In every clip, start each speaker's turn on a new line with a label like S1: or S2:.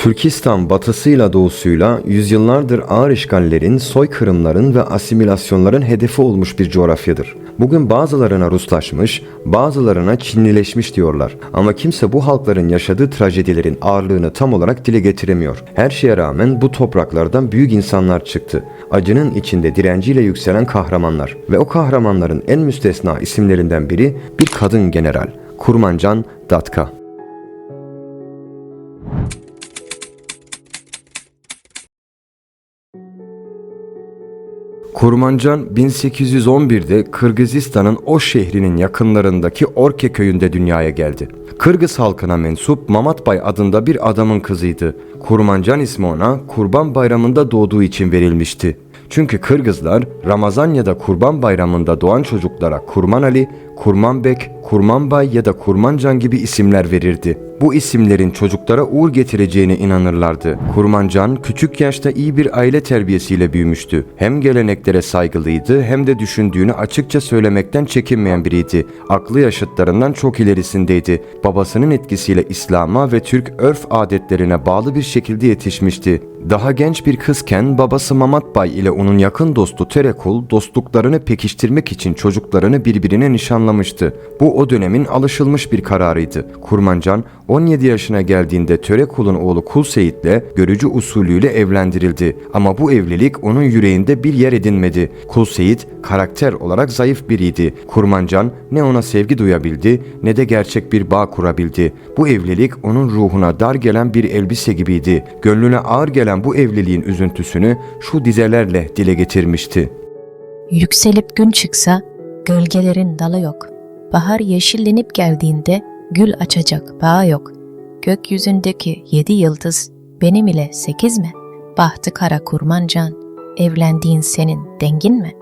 S1: Türkistan batısıyla doğusuyla yüzyıllardır ağır işgallerin, soykırımların ve asimilasyonların hedefi olmuş bir coğrafyadır. Bugün bazılarına Ruslaşmış, bazılarına Çinlileşmiş diyorlar. Ama kimse bu halkların yaşadığı trajedilerin ağırlığını tam olarak dile getiremiyor. Her şeye rağmen bu topraklardan büyük insanlar çıktı. Acının içinde direnciyle yükselen kahramanlar. Ve o kahramanların en müstesna isimlerinden biri bir kadın general. Kurmancan Datka. Kurmancan 1811'de Kırgızistan'ın o şehrinin yakınlarındaki Orke köyünde dünyaya geldi. Kırgız halkına mensup Mamatbay adında bir adamın kızıydı. Kurmancan ismi ona Kurban Bayramı'nda doğduğu için verilmişti. Çünkü Kırgızlar Ramazan ya da Kurban Bayramı'nda doğan çocuklara Kurman Ali, Kurmanbek, Kurmanbay ya da Kurmancan gibi isimler verirdi. Bu isimlerin çocuklara uğur getireceğine inanırlardı. Kurmancan küçük yaşta iyi bir aile terbiyesiyle büyümüştü. Hem geleneklere saygılıydı hem de düşündüğünü açıkça söylemekten çekinmeyen biriydi. Aklı yaşıtlarından çok ilerisindeydi. Babasının etkisiyle İslam'a ve Türk örf adetlerine bağlı bir şekilde yetişmişti. Daha genç bir kızken babası Mamat Bay ile onun yakın dostu Terekul dostluklarını pekiştirmek için çocuklarını birbirine nişanlamıştı. Bu o dönemin alışılmış bir kararıydı. Kurmancan 17 yaşına geldiğinde Törekul'un oğlu Kul Seyit'le görücü usulüyle evlendirildi. Ama bu evlilik onun yüreğinde bir yer edinmedi. Kul Seyit karakter olarak zayıf biriydi. Kurmancan ne ona sevgi duyabildi ne de gerçek bir bağ kurabildi. Bu evlilik onun ruhuna dar gelen bir elbise gibiydi. Gönlüne ağır gelen bu evliliğin üzüntüsünü şu dizelerle dile getirmişti.
S2: Yükselip gün çıksa gölgelerin dalı yok. Bahar yeşillenip geldiğinde gül açacak bağ yok. Gökyüzündeki yedi yıldız benim ile sekiz mi? Bahtı kara kurmancan, evlendiğin senin dengin mi?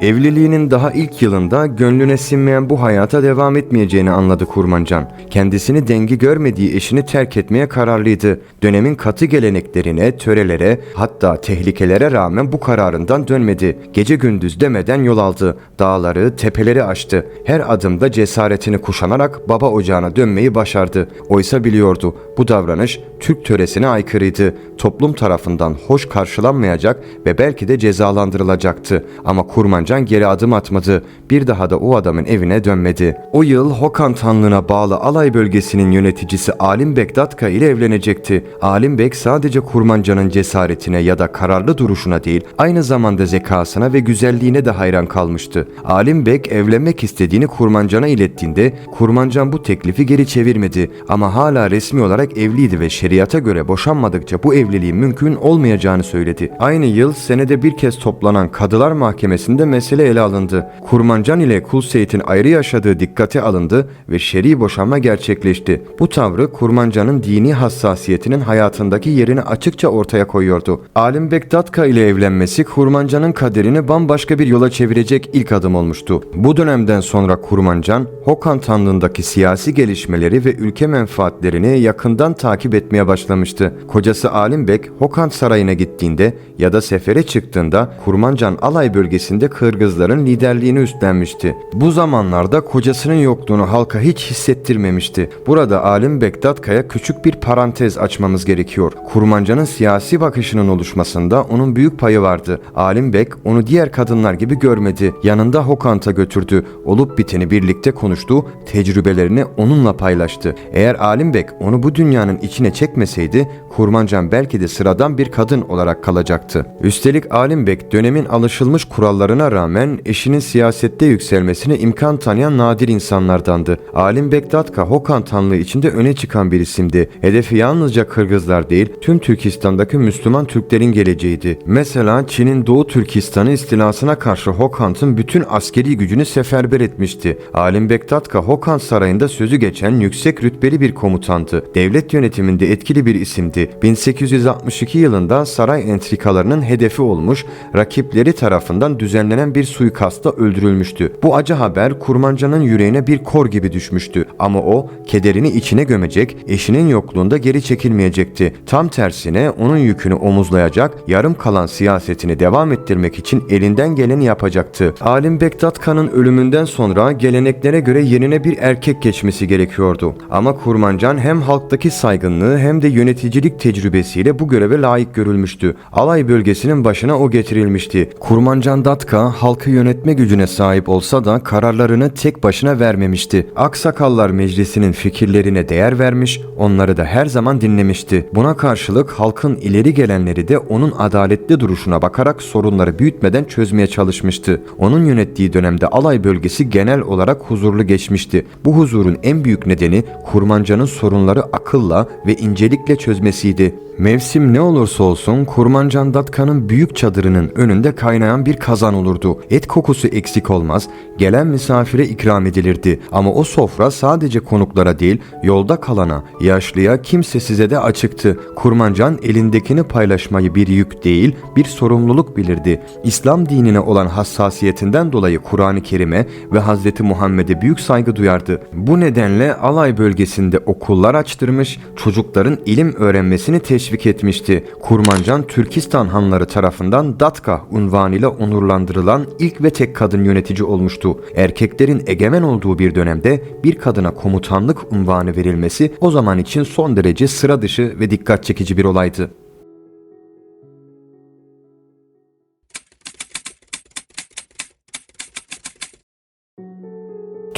S1: Evliliğinin daha ilk yılında gönlüne sinmeyen bu hayata devam etmeyeceğini anladı Kurmancan. Kendisini dengi görmediği eşini terk etmeye kararlıydı. Dönemin katı geleneklerine, törelere, hatta tehlikelere rağmen bu kararından dönmedi. Gece gündüz demeden yol aldı. Dağları, tepeleri aştı. Her adımda cesaretini kuşanarak baba ocağına dönmeyi başardı. Oysa biliyordu bu davranış Türk töresine aykırıydı. Toplum tarafından hoş karşılanmayacak ve belki de cezalandırılacaktı. Ama Kurmancan geri adım atmadı. Bir daha da o adamın evine dönmedi. O yıl Hokan Tanlığı'na bağlı Alay bölgesinin yöneticisi Alim Bek ile evlenecekti. Alim Bek sadece Kurmancan'ın cesaretine ya da kararlı duruşuna değil, aynı zamanda zekasına ve güzelliğine de hayran kalmıştı. Alim Bek evlenmek istediğini Kurmancan'a ilettiğinde Kurmancan bu teklifi geri çevirmedi ama hala resmi olarak evliydi ve şeriata göre boşanmadıkça bu evliliğin mümkün olmayacağını söyledi. Aynı yıl senede bir kez toplanan Kadılar Mahkemesi'nde mesele ele alındı. Kurmancan ile Kul Seyit'in ayrı yaşadığı dikkate alındı ve şer'i boşanma gerçekleşti. Bu tavrı Kurmancan'ın dini hassasiyetinin hayatındaki yerini açıkça ortaya koyuyordu. Alim Bektatka ile evlenmesi Kurmancan'ın kaderini bambaşka bir yola çevirecek ilk adım olmuştu. Bu dönemden sonra Kurmancan, Hokan Tanrı'ndaki siyasi gelişmeleri ve ülke menfaatlerini yakından takip etmeye başlamıştı. Kocası Alim Bek, Hokan Sarayı'na gittiğinde ya da sefere çıktığında Kurmancan alay bölgesinde Kırgızların liderliğini üstlenmişti. Bu zamanlarda kocasının yokluğunu halka hiç hissettirmemişti. Burada Alim Bektatkaya küçük bir parantez açmamız gerekiyor. Kurmancan'ın siyasi bakışının oluşmasında onun büyük payı vardı. Alim Bek onu diğer kadınlar gibi görmedi. Yanında Hokant'a götürdü. Olup biteni birlikte konuştu, tecrübelerini onunla paylaştı. Eğer Alim Bek onu bu dünyanın içine çekmeseydi Kurmancan belki de sıradan bir kadın olarak kalacaktı. Üstelik Alim Bek dönemin alışılmış kurallarına rağmen eşinin siyasette yükselmesine imkan tanıyan nadir insanlardandı. Alim Bektatka Hokan Tanrı içinde öne çıkan bir isimdi. Hedefi yalnızca Kırgızlar değil, tüm Türkistan'daki Müslüman Türklerin geleceğiydi. Mesela Çin'in Doğu Türkistan'ı istilasına karşı Hokant'ın bütün askeri gücünü seferber etmişti. Alim Bektatka Hokan Sarayı'nda sözü geçen yüksek rütbeli bir komutandı. Devlet yönetiminde etkili bir isimdi. 1862 yılında saray entrikalarının hedefi olmuş, rakipleri tarafından düzenlenen düzenlenen bir suikasta öldürülmüştü. Bu acı haber Kurmanca'nın yüreğine bir kor gibi düşmüştü. Ama o kederini içine gömecek, eşinin yokluğunda geri çekilmeyecekti. Tam tersine onun yükünü omuzlayacak, yarım kalan siyasetini devam ettirmek için elinden geleni yapacaktı. Alim Bektat Kan'ın ölümünden sonra geleneklere göre yerine bir erkek geçmesi gerekiyordu. Ama Kurmancan hem halktaki saygınlığı hem de yöneticilik tecrübesiyle bu göreve layık görülmüştü. Alay bölgesinin başına o getirilmişti. Kurmancan Datka halkı yönetme gücüne sahip olsa da kararlarını tek başına vermemişti. Aksakallar Meclisi'nin fikirlerine değer vermiş, onları da her zaman dinlemişti. Buna karşılık halkın ileri gelenleri de onun adaletli duruşuna bakarak sorunları büyütmeden çözmeye çalışmıştı. Onun yönettiği dönemde alay bölgesi genel olarak huzurlu geçmişti. Bu huzurun en büyük nedeni Kurmanca'nın sorunları akılla ve incelikle çözmesiydi. Mevsim ne olursa olsun Kurmancan Datka'nın büyük çadırının önünde kaynayan bir kazan olurdu. Et kokusu eksik olmaz, gelen misafire ikram edilirdi. Ama o sofra sadece konuklara değil, yolda kalana, yaşlıya, kimsesize de açıktı. Kurmancan elindekini paylaşmayı bir yük değil, bir sorumluluk bilirdi. İslam dinine olan hassasiyetinden dolayı Kur'an-ı Kerim'e ve Hazreti Muhammed'e büyük saygı duyardı. Bu nedenle alay bölgesinde okullar açtırmış, çocukların ilim öğrenmesini teşvik etmişti. Kurmancan Türkistan hanları tarafından Datka unvanıyla onurlandırılan ilk ve tek kadın yönetici olmuştu. Erkeklerin egemen olduğu bir dönemde bir kadına komutanlık unvanı verilmesi o zaman için son derece sıra dışı ve dikkat çekici bir olaydı.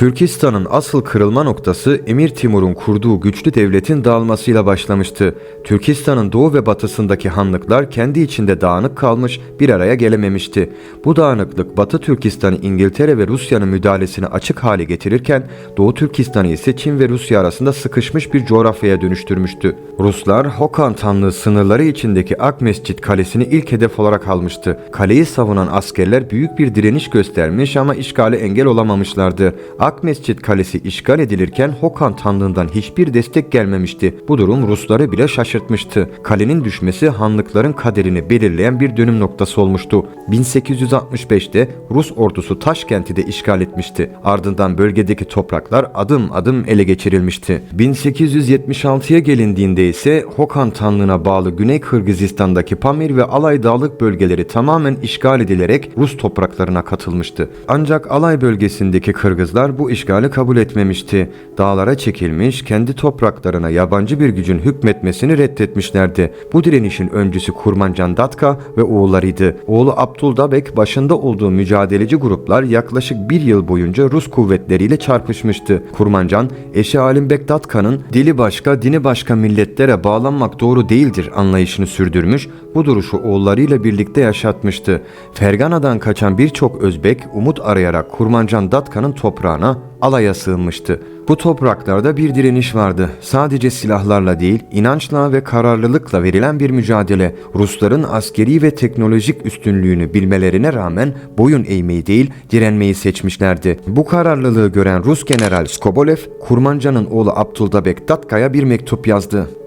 S1: Türkistan'ın asıl kırılma noktası Emir Timur'un kurduğu güçlü devletin dağılmasıyla başlamıştı. Türkistan'ın doğu ve batısındaki hanlıklar kendi içinde dağınık kalmış, bir araya gelememişti. Bu dağınıklık Batı Türkistan'ı İngiltere ve Rusya'nın müdahalesine açık hale getirirken Doğu Türkistan'ı ise Çin ve Rusya arasında sıkışmış bir coğrafyaya dönüştürmüştü. Ruslar Hokan Tanrı sınırları içindeki Ak Mescit Kalesi'ni ilk hedef olarak almıştı. Kaleyi savunan askerler büyük bir direniş göstermiş ama işgale engel olamamışlardı. Ak Mescit Kalesi işgal edilirken Hokan Tanrı'ndan hiçbir destek gelmemişti. Bu durum Rusları bile şaşırtmıştı. Kalenin düşmesi hanlıkların kaderini belirleyen bir dönüm noktası olmuştu. 1865'te Rus ordusu Taşkent'i de işgal etmişti. Ardından bölgedeki topraklar adım adım ele geçirilmişti. 1876'ya gelindiğinde ise Hokan Tanrı'na bağlı Güney Kırgızistan'daki Pamir ve Alay Dağlık bölgeleri tamamen işgal edilerek Rus topraklarına katılmıştı. Ancak Alay bölgesindeki Kırgızlar bu işgali kabul etmemişti. Dağlara çekilmiş, kendi topraklarına yabancı bir gücün hükmetmesini reddetmişlerdi. Bu direnişin öncüsü Kurmancan Datka ve oğullarıydı. Oğlu Abduldabek başında olduğu mücadeleci gruplar yaklaşık bir yıl boyunca Rus kuvvetleriyle çarpışmıştı. Kurmancan, eşi Halim Bek Datka'nın dili başka, dini başka milletlere bağlanmak doğru değildir anlayışını sürdürmüş, bu duruşu oğullarıyla birlikte yaşatmıştı. Fergana'dan kaçan birçok Özbek umut arayarak Kurmancan Datka'nın toprağına alaya sığınmıştı. Bu topraklarda bir direniş vardı. Sadece silahlarla değil, inançla ve kararlılıkla verilen bir mücadele. Rusların askeri ve teknolojik üstünlüğünü bilmelerine rağmen boyun eğmeyi değil, direnmeyi seçmişlerdi. Bu kararlılığı gören Rus General Skobolev, Kurmanca'nın oğlu Abduldabek Datka'ya bir mektup yazdı.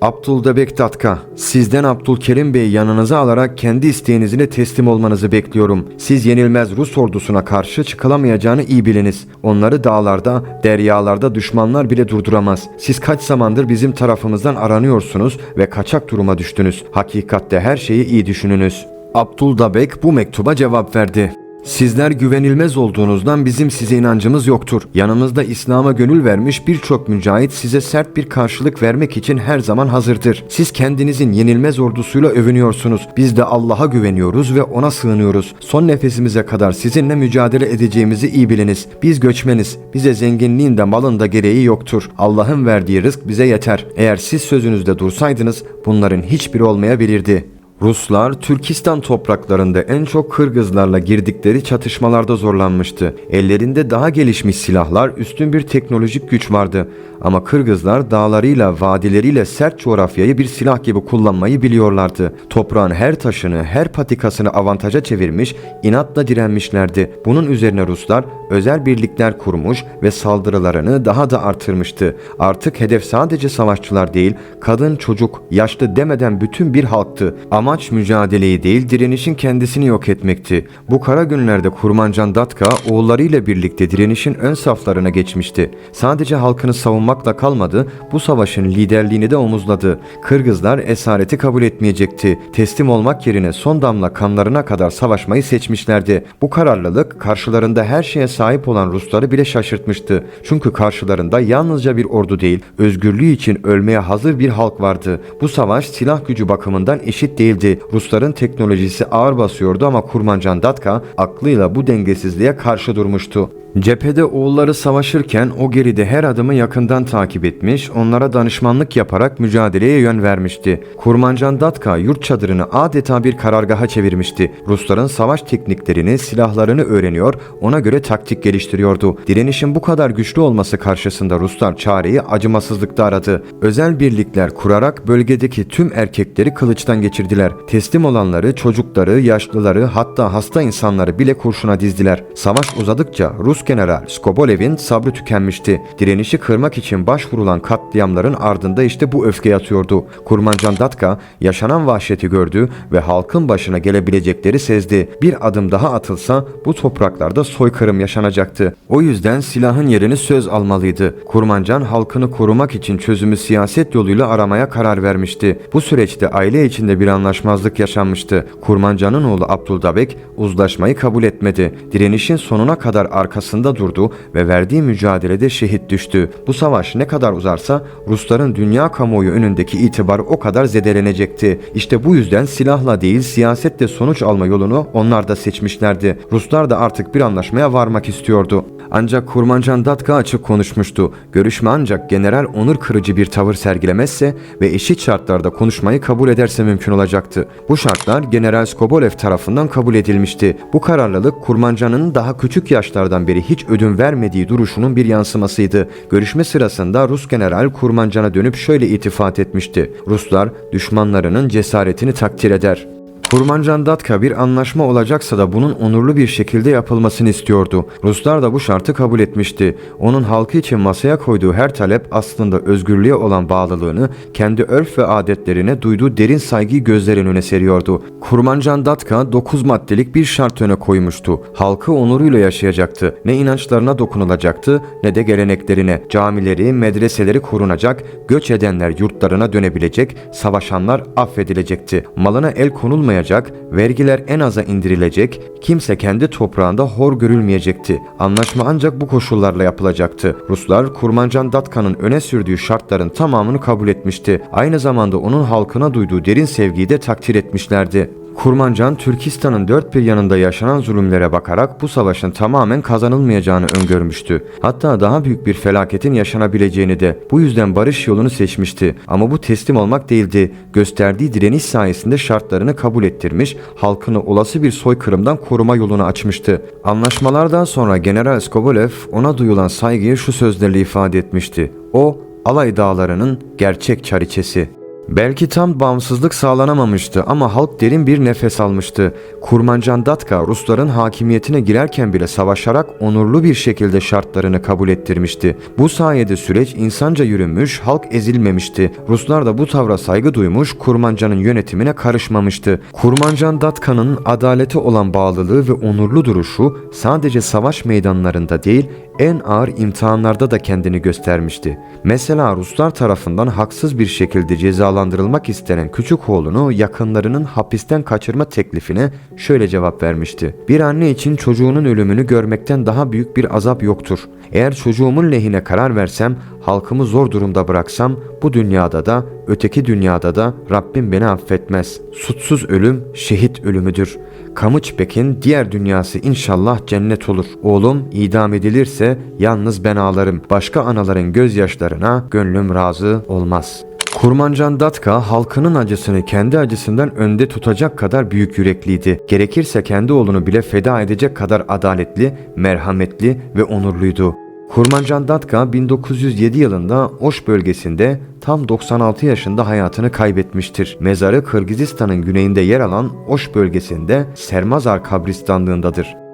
S1: Abduldabek Datka, sizden Abdülkerim Bey'i yanınıza alarak kendi isteğinizle teslim olmanızı bekliyorum. Siz yenilmez Rus ordusuna karşı çıkılamayacağını iyi biliniz. Onları dağlarda, deryalarda düşmanlar bile durduramaz. Siz kaç zamandır bizim tarafımızdan aranıyorsunuz ve kaçak duruma düştünüz. Hakikatte her şeyi iyi düşününüz. Abduldabek bu mektuba cevap verdi. Sizler güvenilmez olduğunuzdan bizim size inancımız yoktur. Yanımızda İslam'a gönül vermiş birçok mücahit size sert bir karşılık vermek için her zaman hazırdır. Siz kendinizin yenilmez ordusuyla övünüyorsunuz. Biz de Allah'a güveniyoruz ve ona sığınıyoruz. Son nefesimize kadar sizinle mücadele edeceğimizi iyi biliniz. Biz göçmeniz. Bize zenginliğin de malın da gereği yoktur. Allah'ın verdiği rızk bize yeter. Eğer siz sözünüzde dursaydınız bunların hiçbiri olmayabilirdi. Ruslar Türkistan topraklarında en çok Kırgızlarla girdikleri çatışmalarda zorlanmıştı. Ellerinde daha gelişmiş silahlar, üstün bir teknolojik güç vardı. Ama Kırgızlar dağlarıyla, vadileriyle sert coğrafyayı bir silah gibi kullanmayı biliyorlardı. Toprağın her taşını, her patikasını avantaja çevirmiş, inatla direnmişlerdi. Bunun üzerine Ruslar özel birlikler kurmuş ve saldırılarını daha da artırmıştı. Artık hedef sadece savaşçılar değil, kadın, çocuk, yaşlı demeden bütün bir halktı. Amaç mücadeleyi değil, direnişin kendisini yok etmekti. Bu kara günlerde Kurmancan Datka oğullarıyla birlikte direnişin ön saflarına geçmişti. Sadece halkını savunmakla kalmadı, bu savaşın liderliğini de omuzladı. Kırgızlar esareti kabul etmeyecekti. Teslim olmak yerine son damla kanlarına kadar savaşmayı seçmişlerdi. Bu kararlılık karşılarında her şeye sahip olan Rusları bile şaşırtmıştı. Çünkü karşılarında yalnızca bir ordu değil, özgürlüğü için ölmeye hazır bir halk vardı. Bu savaş silah gücü bakımından eşit değildi. Rusların teknolojisi ağır basıyordu ama Kurmancan Datka aklıyla bu dengesizliğe karşı durmuştu. Cephede oğulları savaşırken o geride her adımı yakından takip etmiş, onlara danışmanlık yaparak mücadeleye yön vermişti. Kurmancan Datka yurt çadırını adeta bir karargaha çevirmişti. Rusların savaş tekniklerini, silahlarını öğreniyor, ona göre taktik geliştiriyordu. Direnişin bu kadar güçlü olması karşısında Ruslar çareyi acımasızlıkta aradı. Özel birlikler kurarak bölgedeki tüm erkekleri kılıçtan geçirdiler. Teslim olanları, çocukları, yaşlıları hatta hasta insanları bile kurşuna dizdiler. Savaş uzadıkça Rus general Skobolev'in sabrı tükenmişti. Direnişi kırmak için başvurulan katliamların ardında işte bu öfke yatıyordu. Kurmancan Datka yaşanan vahşeti gördü ve halkın başına gelebilecekleri sezdi. Bir adım daha atılsa bu topraklarda soykırım yaşanacaktı. O yüzden silahın yerini söz almalıydı. Kurmancan halkını korumak için çözümü siyaset yoluyla aramaya karar vermişti. Bu süreçte aile içinde bir anlaşmazlık yaşanmıştı. Kurmancan'ın oğlu Abdüldabek uzlaşmayı kabul etmedi. Direnişin sonuna kadar arkasında durdu ve verdiği mücadelede şehit düştü. Bu savaş ne kadar uzarsa Rusların dünya kamuoyu önündeki itibarı o kadar zedelenecekti. İşte bu yüzden silahla değil siyasetle sonuç alma yolunu onlar da seçmişlerdi. Ruslar da artık bir anlaşmaya varmak istiyordu. Ancak Kurmancan Datka açık konuşmuştu. Görüşme ancak general onur kırıcı bir tavır sergilemezse ve eşit şartlarda konuşmayı kabul ederse mümkün olacaktı. Bu şartlar General Skobolev tarafından kabul edilmişti. Bu kararlılık Kurmancan'ın daha küçük yaşlardan beri hiç ödün vermediği duruşunun bir yansımasıydı. Görüşme sırasında Rus general Kurmancan'a dönüp şöyle itifat etmişti. Ruslar düşmanlarının cesaretini takdir eder. Kurmancan Datka bir anlaşma olacaksa da bunun onurlu bir şekilde yapılmasını istiyordu. Ruslar da bu şartı kabul etmişti. Onun halkı için masaya koyduğu her talep aslında özgürlüğe olan bağlılığını, kendi örf ve adetlerine duyduğu derin saygıyı gözlerin önüne seriyordu. Kurmancan Datka 9 maddelik bir şart öne koymuştu. Halkı onuruyla yaşayacaktı. Ne inançlarına dokunulacaktı ne de geleneklerine. Camileri, medreseleri korunacak, göç edenler yurtlarına dönebilecek, savaşanlar affedilecekti. Malına el konulmayacak, vergiler en aza indirilecek, kimse kendi toprağında hor görülmeyecekti. Anlaşma ancak bu koşullarla yapılacaktı. Ruslar Kurmancan Datka'nın öne sürdüğü şartların tamamını kabul etmişti. Aynı zamanda onun halkına duyduğu derin sevgiyi de takdir etmişlerdi. Kurmancan, Türkistan'ın dört bir yanında yaşanan zulümlere bakarak bu savaşın tamamen kazanılmayacağını öngörmüştü. Hatta daha büyük bir felaketin yaşanabileceğini de. Bu yüzden barış yolunu seçmişti. Ama bu teslim olmak değildi. Gösterdiği direniş sayesinde şartlarını kabul ettirmiş, halkını olası bir soykırımdan koruma yolunu açmıştı. Anlaşmalardan sonra General Skobolev ona duyulan saygıyı şu sözlerle ifade etmişti. O, Alay Dağları'nın gerçek çariçesi. Belki tam bağımsızlık sağlanamamıştı ama halk derin bir nefes almıştı. Kurmancan Datka Rusların hakimiyetine girerken bile savaşarak onurlu bir şekilde şartlarını kabul ettirmişti. Bu sayede süreç insanca yürümüş, halk ezilmemişti. Ruslar da bu tavra saygı duymuş, Kurmancan'ın yönetimine karışmamıştı. Kurmancan Datka'nın adalete olan bağlılığı ve onurlu duruşu sadece savaş meydanlarında değil, en ağır imtihanlarda da kendini göstermişti. Mesela Ruslar tarafından haksız bir şekilde cezalandırılmak istenen küçük oğlunu yakınlarının hapisten kaçırma teklifine şöyle cevap vermişti. Bir anne için çocuğunun ölümünü görmekten daha büyük bir azap yoktur. Eğer çocuğumun lehine karar versem, halkımı zor durumda bıraksam bu dünyada da öteki dünyada da Rabbim beni affetmez. Suçsuz ölüm şehit ölümüdür. Kamuçbek'in diğer dünyası inşallah cennet olur. Oğlum idam edilirse yalnız ben ağlarım. Başka anaların gözyaşlarına gönlüm razı olmaz. Kurmancan Datka halkının acısını kendi acısından önde tutacak kadar büyük yürekliydi. Gerekirse kendi oğlunu bile feda edecek kadar adaletli, merhametli ve onurluydu. Kurmancan Datka 1907 yılında Oş bölgesinde tam 96 yaşında hayatını kaybetmiştir. Mezarı Kırgızistan'ın güneyinde yer alan Oş bölgesinde Sermazar kabristanlığındadır.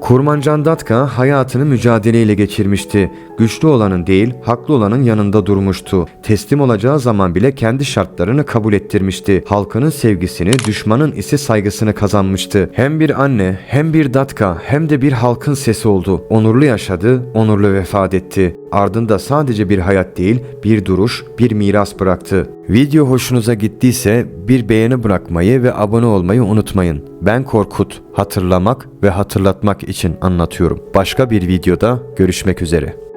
S1: Kurmancan Datka hayatını mücadeleyle geçirmişti. Güçlü olanın değil, haklı olanın yanında durmuştu. Teslim olacağı zaman bile kendi şartlarını kabul ettirmişti. Halkının sevgisini, düşmanın ise saygısını kazanmıştı. Hem bir anne, hem bir Datka, hem de bir halkın sesi oldu. Onurlu yaşadı, onurlu vefat etti. Ardında sadece bir hayat değil, bir duruş, bir miras bıraktı. Video hoşunuza gittiyse bir beğeni bırakmayı ve abone olmayı unutmayın. Ben Korkut, hatırlamak ve hatırlatmak için anlatıyorum. Başka bir videoda görüşmek üzere.